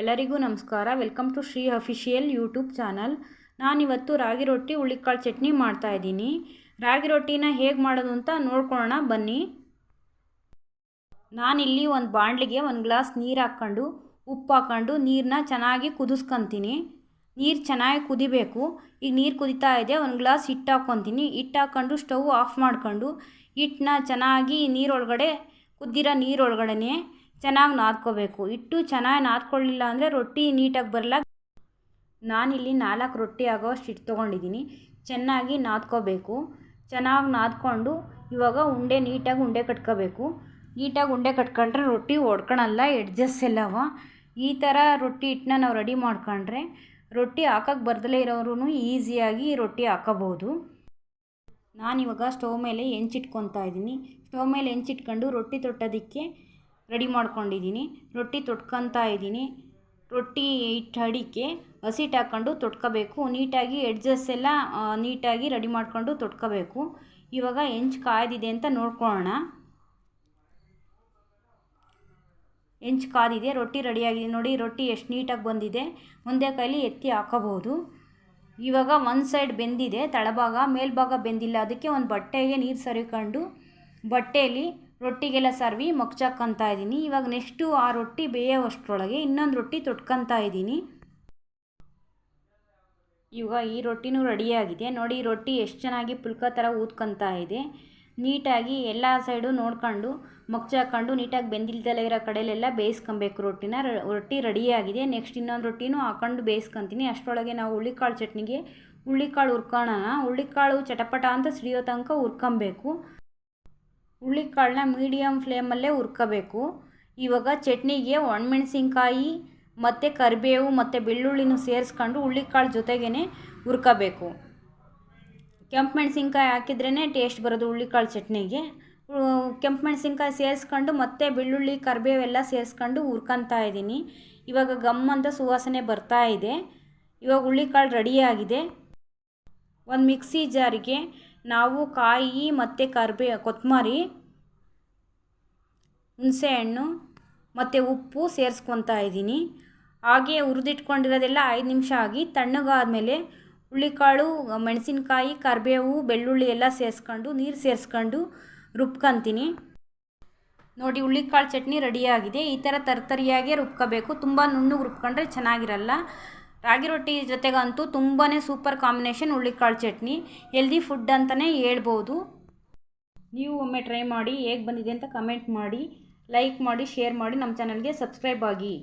ಎಲ್ಲರಿಗೂ ನಮಸ್ಕಾರ. Welcome to Shri official YouTube channel. ನಾನಿವತ್ತು ರಾಗಿ ರೊಟ್ಟಿ ಹುಳಿಕಾಳು ಚಟ್ನಿ ಮಾಡ್ತಾ ಇದ್ದೀನಿ. ರಾಗಿ ರೊಟ್ಟಿನ ಹೇಗೆ ಮಾಡೋದು ಅಂತ ನೋಡ್ಕೊಳ್ಳೋಣ, ಬನ್ನಿ. ನಾನಿಲ್ಲಿ ಒಂದು ಬಾಣಲಿಗೆ ಒಂದು ಗ್ಲಾಸ್ ನೀರು ಹಾಕ್ಕೊಂಡು, ಉಪ್ಪು ಹಾಕ್ಕೊಂಡು ನೀರನ್ನ ಚೆನ್ನಾಗಿ ಕುದಿಸ್ಕೊತೀನಿ. ನೀರು ಚೆನ್ನಾಗಿ ಕುದಿಬೇಕು. ಈಗ ನೀರು ಕುದಿತಾ ಇದೆ, ಒಂದು ಗ್ಲಾಸ್ ಹಿಟ್ಟು ಹಾಕ್ಕೊತೀನಿ. ಹಿಟ್ಟು ಹಾಕ್ಕೊಂಡು ಸ್ಟವ್ ಆಫ್ ಮಾಡ್ಕೊಂಡು ಹಿಟ್ಟನ್ನ ಚೆನ್ನಾಗಿ ನೀರೊಳಗಡೆ, ಕುದ್ದಿರೋ ನೀರೊಳಗಡೆ ಚೆನ್ನಾಗಿ ನಾದ್ಕೋಬೇಕು. ಇಟ್ಟು ಚೆನ್ನಾಗಿ ನಾದ್ಕೊಳ್ಳಿಲ್ಲ ಅಂದರೆ ರೊಟ್ಟಿ ನೀಟಾಗಿ ಬರಲ್ಲ ನಾನಿಲ್ಲಿ ನಾಲ್ಕು ರೊಟ್ಟಿ ಆಗೋಷ್ಟು ಹಿಟ್ಟು ತೊಗೊಂಡಿದ್ದೀನಿ ಚೆನ್ನಾಗಿ ನಾದ್ಕೋಬೇಕು. ಚೆನ್ನಾಗಿ ನಾದ್ಕೊಂಡು ಇವಾಗ ಉಂಡೆ ನೀಟಾಗಿ ಉಂಡೆ ಕಟ್ಕೋಬೇಕು. ನೀಟಾಗಿ ಉಂಡೆ ಕಟ್ಕೊಂಡ್ರೆ ರೊಟ್ಟಿ ಒಡ್ಕೊಳಲ್ಲ ಎಡ್ಜಸ್ ಎಲ್ಲವ ಈ ಥರ ರೊಟ್ಟಿ ಹಿಟ್ಟನ್ನ ನಾವು ರೆಡಿ ಮಾಡ್ಕೊಂಡ್ರೆ ರೊಟ್ಟಿ ಹಾಕಕ್ಕೆ ಬರ್ದಲೇ ಇರೋರು ಈಸಿಯಾಗಿ ರೊಟ್ಟಿ ಹಾಕೋಬೋದು ನಾನಿವಾಗ ಸ್ಟವ್ ಮೇಲೆ ಹೆಂಚಿಟ್ಕೊತಾ ಇದ್ದೀನಿ ಸ್ಟವ್ ಮೇಲೆ ಹೆಂಚಿಟ್ಕೊಂಡು ರೊಟ್ಟಿ ತೊಟ್ಟೋದಕ್ಕೆ ರೆಡಿ ಮಾಡ್ಕೊಂಡಿದ್ದೀನಿ. ರೊಟ್ಟಿ ತೊಟ್ಕೊತಾ ಇದ್ದೀನಿ. ರೊಟ್ಟಿ ಇಟ್ಟು ಅಡಿಕೆ ಹಸಿಟ್ಟು ಹಾಕ್ಕೊಂಡು ತೊಟ್ಕೋಬೇಕು. ನೀಟಾಗಿ ಎಡ್ಜಸ್ ಎಲ್ಲ ನೀಟಾಗಿ ರೆಡಿ ಮಾಡ್ಕೊಂಡು ತೊಟ್ಕೋಬೇಕು. ಇವಾಗ ಹೆಂಚು ಕಾಯ್ದಿದೆ ಅಂತ ನೋಡ್ಕೊಳ್ಳೋಣ. ಹೆಂಚು ಕಾದಿದೆ ರೊಟ್ಟಿ ರೆಡಿಯಾಗಿದೆ ನೋಡಿ, ರೊಟ್ಟಿ ಎಷ್ಟು ನೀಟಾಗಿ ಬಂದಿದೆ. ಒಂದೇ ಕೈಲಿ ಎತ್ತಿ ಹಾಕೋಬೋದು ಇವಾಗ ಒಂದು ಸೈಡ್ ಬೆಂದಿದೆ, ತಳಭಾಗ. ಮೇಲ್ಭಾಗ ಬೆಂದಿಲ್ಲ. ಅದಕ್ಕೆ ಒಂದು ಬಟ್ಟೆಗೆ ನೀರು ಸರಿಕೊಂಡು ಬಟ್ಟೆಯಲ್ಲಿ ರೊಟ್ಟಿಗೆಲ್ಲ ಸರ್ವಿ ಮಗ್ಚಾಕ್ಕಂತ ಇದ್ದೀನಿ. ಇವಾಗ ನೆಕ್ಸ್ಟು ಆ ರೊಟ್ಟಿ ಬೇಯೋವಷ್ಟರೊಳಗೆ ಇನ್ನೊಂದು ರೊಟ್ಟಿ ತೊಟ್ಕೊತ ಇದ್ದೀನಿ. ಇವಾಗ ಈ ರೊಟ್ಟಿನೂ ರೆಡಿಯಾಗಿದೆ ನೋಡಿ ರೊಟ್ಟಿ ಎಷ್ಟು ಚೆನ್ನಾಗಿ ಪುಲ್ಕ ಥರ ಊದ್ಕೊತಾ ಇದೆ. ನೀಟಾಗಿ ಎಲ್ಲ ಸೈಡು ನೋಡ್ಕೊಂಡು, ಮಗ್ಚಾಕೊಂಡು ನೀಟಾಗಿ ಬೆಂದಿಲ್ದಲ್ಲ ಇರೋ ಕಡೆಯಲ್ಲೆಲ್ಲ ಬೇಯಿಸ್ಕೊಬೇಕು ರೊಟ್ಟಿನ. ರೊಟ್ಟಿ ರೆಡಿಯಾಗಿದೆ ನೆಕ್ಸ್ಟ್ ಇನ್ನೊಂದು ರೊಟ್ಟಿನೂ ಹಾಕೊಂಡು ಬೇಯಿಸ್ಕೊತೀನಿ. ಅಷ್ಟರೊಳಗೆ ನಾವು ಹುಳಿಕಾಳು ಚಟ್ನಿಗೆ ಹುಳಿಕಾಳು ಹುರ್ಕೊಳ್ಳೋಣ ಹುಳಿಕಾಳು ಚಟಪಟ ಅಂತ ಸಿಡಿಯೋ ತನಕ ಹುರ್ಕೊಬೇಕು. ಹುಳ್ಳಿಕಾಳನ್ನ ಮೀಡಿಯಮ್ ಫ್ಲೇಮಲ್ಲೇ ಹುರ್ಕೋಬೇಕು. ಇವಾಗ ಚಟ್ನಿಗೆ ಒಣಮೆಣಸಿನ್ಕಾಯಿ, ಮತ್ತು ಕರಿಬೇವು, ಮತ್ತು ಬೆಳ್ಳುಳ್ಳಿನೂ ಸೇರಿಸ್ಕೊಂಡು ಹುಳ್ಳಿಕಾಳು ಜೊತೆಗೇ ಹುರ್ಕೋಬೇಕು. ಕೆಂಪು ಮೆಣಸಿನ್ಕಾಯಿ ಹಾಕಿದ್ರೇ ಟೇಸ್ಟ್ ಬರೋದು ಹುಳ್ಳಿಕಾಳು ಚಟ್ನಿಗೆ. ಕೆಂಪು ಮೆಣಸಿನ್ಕಾಯಿ ಸೇರಿಸ್ಕೊಂಡು ಮತ್ತು ಬೆಳ್ಳುಳ್ಳಿ ಕರಿಬೇವೆಲ್ಲ ಸೇರಿಸ್ಕೊಂಡು ಹುರ್ಕೊತಾ ಇದ್ದೀನಿ. ಇವಾಗ ಗಮ್ ಅಂತ ಸುವಾಸನೆ ಬರ್ತಾ ಇದೆ. ಇವಾಗ ಕಾಳು ರೆಡಿಯಾಗಿದೆ ಒಂದು ಮಿಕ್ಸಿ ಜಾರಿಗೆ ನಾವು ಕಾಯಿ ಮತ್ತು ಕರ್ಬೇ ಕೊತ್ತಂಬರಿ ಹುಣಸೆಹಣ್ಣು ಮತ್ತು ಉಪ್ಪು ಸೇರಿಸ್ಕೊತಾ ಇದ್ದೀನಿ. ಹಾಗೆ ಹುರಿದಿಟ್ಕೊಂಡಿರೋದೆಲ್ಲ ಐದು ನಿಮಿಷ ಆಗಿ ತಣ್ಣಗಾದಮೇಲೆ ಹುಳ್ಳಿಕಾಳು ಮೆಣಸಿನಕಾಯಿ, ಕರಿಬೇವು, ಬೆಳ್ಳುಳ್ಳಿ ಎಲ್ಲ ಸೇರಿಸ್ಕೊಂಡು, ನೀರು ಸೇರಿಸ್ಕೊಂಡು ರುಬ್ಕೊತೀನಿ. ನೋಡಿ ಹುಳ್ಳಿಕಾಳು ಚಟ್ನಿ ರೆಡಿಯಾಗಿದೆ. ಈ ಥರ ತರ್ತರಿಯಾಗೆ ರುಬ್ಕೋಬೇಕು. ತುಂಬ ನುಣ್ಣಗೆ ರುಬ್ಕೊಂಡ್ರೆ ಚೆನ್ನಾಗಿರಲ್ಲ. ರಾಗಿ ರೊಟ್ಟಿ ಜೊತೆಗಂತೂ ತುಂಬಾ ಸೂಪರ್ ಕಾಂಬಿನೇಷನ್ ಹುಳ್ಳಿಕಾಳು ಚಟ್ನಿ. ಹೆಲ್ದಿ ಫುಡ್ ಅಂತಲೇ ಹೇಳ್ಬೋದು. ನೀವು ಒಮ್ಮೆ ಟ್ರೈ ಮಾಡಿ ಹೇಗೆ ಬಂದಿದೆ ಅಂತ ಕಮೆಂಟ್ ಮಾಡಿ, ಲೈಕ್ ಮಾಡಿ, ಶೇರ್ ಮಾಡಿ ನಮ್ಮ ಚಾನಲ್ಗೆ ಸಬ್ಸ್ಕ್ರೈಬ್ ಆಗಿ.